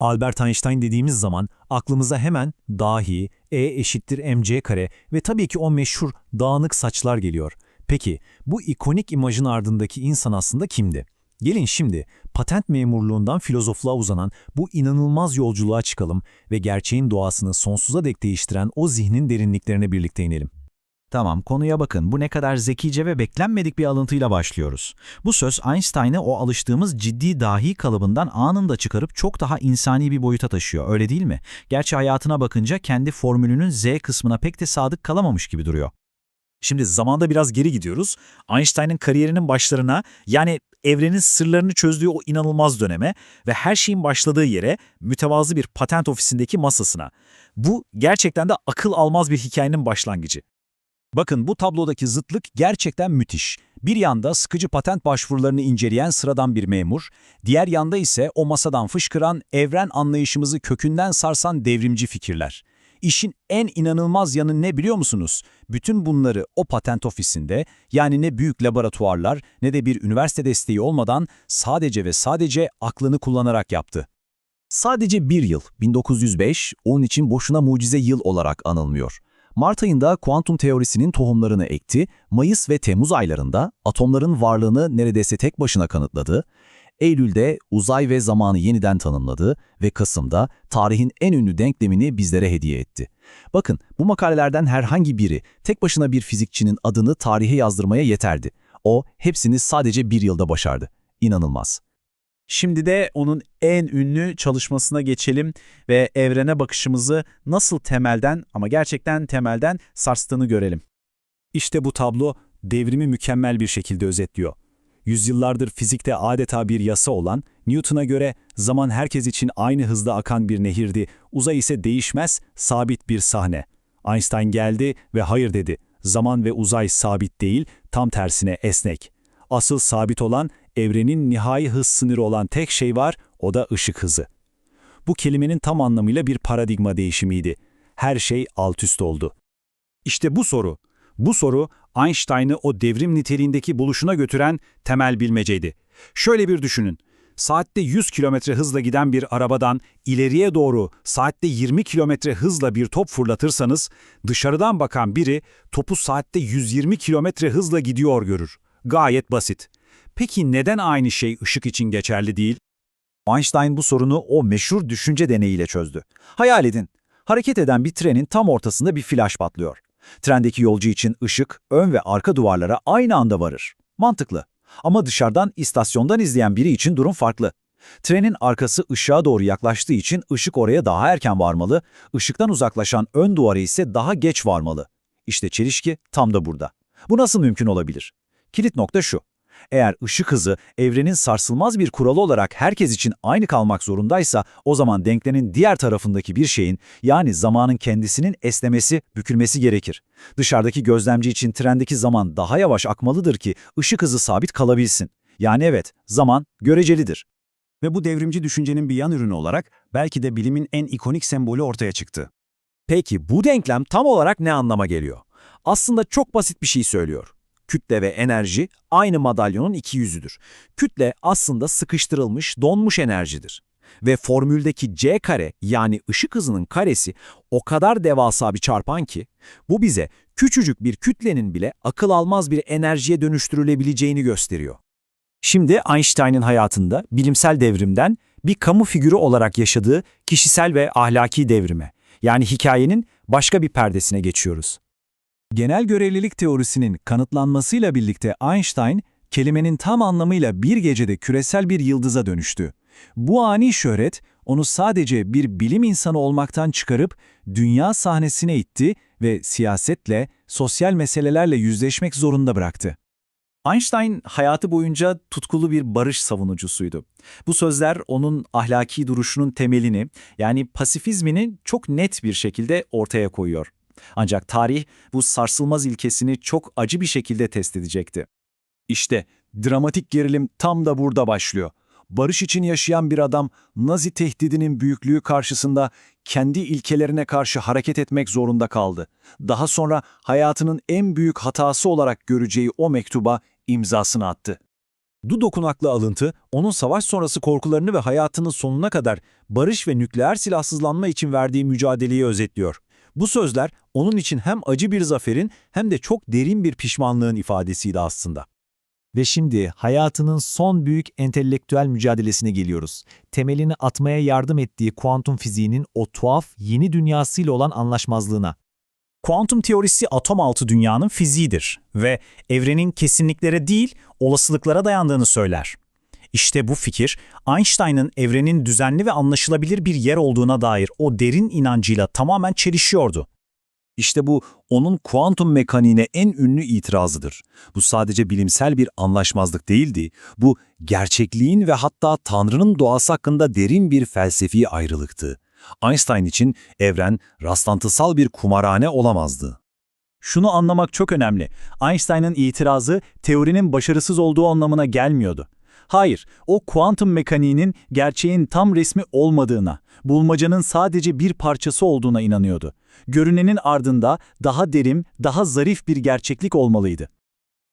Albert Einstein dediğimiz zaman aklımıza hemen dahi, E eşittir mc kare ve tabii ki o meşhur dağınık saçlar geliyor. Peki bu ikonik imajın ardındaki insan aslında kimdi? Gelin şimdi patent memurluğundan filozofluğa uzanan bu inanılmaz yolculuğa çıkalım ve gerçeğin doğasını sonsuza dek değiştiren o zihnin derinliklerine birlikte inelim. Tamam, konuya bakın. Bu ne kadar zekice ve beklenmedik bir alıntıyla başlıyoruz. Bu söz Einstein'ı o alıştığımız ciddi dahi kalıbından anında çıkarıp çok daha insani bir boyuta taşıyor, öyle değil mi? Gerçi hayatına bakınca kendi formülünün Z kısmına pek de sadık kalamamış gibi duruyor. Şimdi zamanda biraz geri gidiyoruz. Einstein'ın kariyerinin başlarına yani evrenin sırlarını çözdüğü o inanılmaz döneme ve her şeyin başladığı yere mütevazı bir patent ofisindeki masasına. Bu gerçekten de akıl almaz bir hikayenin başlangıcı. Bakın bu tablodaki zıtlık gerçekten müthiş. Bir yanda sıkıcı patent başvurularını inceleyen sıradan bir memur, diğer yanda ise o masadan fışkıran, evren anlayışımızı kökünden sarsan devrimci fikirler. İşin en inanılmaz yanı ne biliyor musunuz? Bütün bunları o patent ofisinde, yani ne büyük laboratuvarlar ne de bir üniversite desteği olmadan sadece ve sadece aklını kullanarak yaptı. Sadece bir yıl, 1905, onun için boşuna mucize yıl olarak anılmıyor. Mart ayında kuantum teorisinin tohumlarını ekti, Mayıs ve Temmuz aylarında atomların varlığını neredeyse tek başına kanıtladı, Eylül'de uzay ve zamanı yeniden tanımladı ve Kasım'da tarihin en ünlü denklemini bizlere hediye etti. Bakın bu makalelerden herhangi biri tek başına bir fizikçinin adını tarihe yazdırmaya yeterdi. O hepsini sadece bir yılda başardı. İnanılmaz. Şimdi de onun en ünlü çalışmasına geçelim ve evrene bakışımızı nasıl temelden ama gerçekten temelden sarstığını görelim. İşte bu tablo devrimi mükemmel bir şekilde özetliyor. Yüzyıllardır fizikte adeta bir yasa olan, Newton'a göre zaman herkes için aynı hızda akan bir nehirdi, uzay ise değişmez, sabit bir sahne. Einstein geldi ve hayır dedi, zaman ve uzay sabit değil, tam tersine esnek. Asıl sabit olan, evrenin nihai hız sınırı olan tek şey var, o da ışık hızı. Bu kelimenin tam anlamıyla bir paradigma değişimiydi. Her şey alt üst oldu. İşte bu soru, bu soru Einstein'ı o devrim niteliğindeki buluşuna götüren temel bilmeceydi. Şöyle bir düşünün. Saatte 100 kilometre hızla giden bir arabadan ileriye doğru saatte 20 kilometre hızla bir top fırlatırsanız dışarıdan bakan biri topu saatte 120 kilometre hızla gidiyor görür. Gayet basit. Peki neden aynı şey ışık için geçerli değil? Einstein bu sorunu o meşhur düşünce deneyiyle çözdü. Hayal edin, hareket eden bir trenin tam ortasında bir flash patlıyor. Trendeki yolcu için ışık ön ve arka duvarlara aynı anda varır. Mantıklı. Ama dışarıdan istasyondan izleyen biri için durum farklı. Trenin arkası ışığa doğru yaklaştığı için ışık oraya daha erken varmalı, ışıktan uzaklaşan ön duvarı ise daha geç varmalı. İşte çelişki tam da burada. Bu nasıl mümkün olabilir? Kilit nokta şu. Eğer ışık hızı evrenin sarsılmaz bir kuralı olarak herkes için aynı kalmak zorundaysa o zaman denklemin diğer tarafındaki bir şeyin yani zamanın kendisinin esnemesi, bükülmesi gerekir. Dışarıdaki gözlemci için trendeki zaman daha yavaş akmalıdır ki ışık hızı sabit kalabilsin. Yani evet, zaman görecelidir. Ve bu devrimci düşüncenin bir yan ürünü olarak belki de bilimin en ikonik sembolü ortaya çıktı. Peki bu denklem tam olarak ne anlama geliyor? Aslında çok basit bir şey söylüyor. Kütle ve enerji aynı madalyonun iki yüzüdür. Kütle aslında sıkıştırılmış, donmuş enerjidir. Ve formüldeki c kare yani ışık hızının karesi o kadar devasa bir çarpan ki bu bize küçücük bir kütlenin bile akıl almaz bir enerjiye dönüştürülebileceğini gösteriyor. Şimdi Einstein'ın hayatında bilimsel devrimden bir kamu figürü olarak yaşadığı kişisel ve ahlaki devrime yani hikayenin başka bir perdesine geçiyoruz. Genel görelilik teorisinin kanıtlanmasıyla birlikte Einstein, kelimenin tam anlamıyla bir gecede küresel bir yıldıza dönüştü. Bu ani şöhret, onu sadece bir bilim insanı olmaktan çıkarıp dünya sahnesine itti ve siyasetle, sosyal meselelerle yüzleşmek zorunda bıraktı. Einstein hayatı boyunca tutkulu bir barış savunucusuydu. Bu sözler onun ahlaki duruşunun temelini, yani pasifizmini çok net bir şekilde ortaya koyuyor. Ancak tarih bu sarsılmaz ilkesini çok acı bir şekilde test edecekti. İşte dramatik gerilim tam da burada başlıyor. Barış için yaşayan bir adam Nazi tehdidinin büyüklüğü karşısında kendi ilkelerine karşı hareket etmek zorunda kaldı. Daha sonra hayatının en büyük hatası olarak göreceği o mektuba imzasını attı. Bu dokunaklı alıntı, onun savaş sonrası korkularını ve hayatının sonuna kadar barış ve nükleer silahsızlanma için verdiği mücadeleyi özetliyor. Bu sözler onun için hem acı bir zaferin hem de çok derin bir pişmanlığın ifadesiydi aslında. Ve şimdi hayatının son büyük entelektüel mücadelesine geliyoruz. Temelini atmaya yardım ettiği kuantum fiziğinin o tuhaf yeni dünyasıyla olan anlaşmazlığına. Kuantum teorisi atom altı dünyanın fiziğidir ve evrenin kesinliklere değil, olasılıklara dayandığını söyler. İşte bu fikir, Einstein'ın evrenin düzenli ve anlaşılabilir bir yer olduğuna dair o derin inancıyla tamamen çelişiyordu. İşte bu onun kuantum mekaniğine en ünlü itirazıdır. Bu sadece bilimsel bir anlaşmazlık değildi. Bu gerçekliğin ve hatta Tanrı'nın doğası hakkında derin bir felsefi ayrılıktı. Einstein için evren rastlantısal bir kumarhane olamazdı. Şunu anlamak çok önemli. Einstein'ın itirazı teorinin başarısız olduğu anlamına gelmiyordu. Hayır, o kuantum mekaniğinin gerçeğin tam resmi olmadığına, bulmacanın sadece bir parçası olduğuna inanıyordu. Görünenin ardında daha derin, daha zarif bir gerçeklik olmalıydı.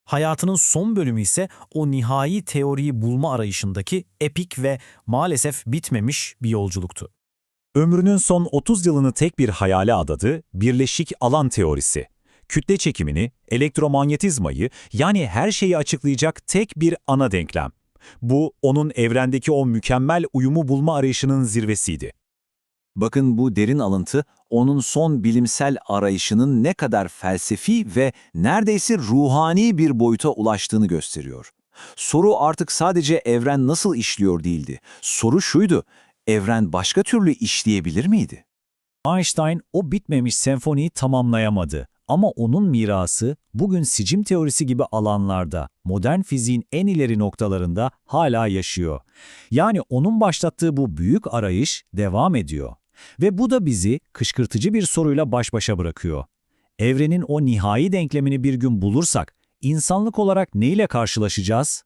Hayatının son bölümü ise o nihai teoriyi bulma arayışındaki epik ve maalesef bitmemiş bir yolculuktu. Ömrünün son 30 yılını tek bir hayale adadı, birleşik alan teorisi. Kütle çekimini, elektromanyetizmayı yani her şeyi açıklayacak tek bir ana denklem. Bu, onun evrendeki o mükemmel uyumu bulma arayışının zirvesiydi. Bakın bu derin alıntı onun son bilimsel arayışının ne kadar felsefi ve neredeyse ruhani bir boyuta ulaştığını gösteriyor. Soru artık sadece evren nasıl işliyor değildi. Soru şuydu, evren başka türlü işleyebilir miydi? Einstein o bitmemiş senfoniyi tamamlayamadı. Ama onun mirası bugün sicim teorisi gibi alanlarda, modern fiziğin en ileri noktalarında hala yaşıyor. Yani onun başlattığı bu büyük arayış devam ediyor. Ve bu da bizi kışkırtıcı bir soruyla baş başa bırakıyor. Evrenin o nihai denklemini bir gün bulursak, insanlık olarak neyle karşılaşacağız?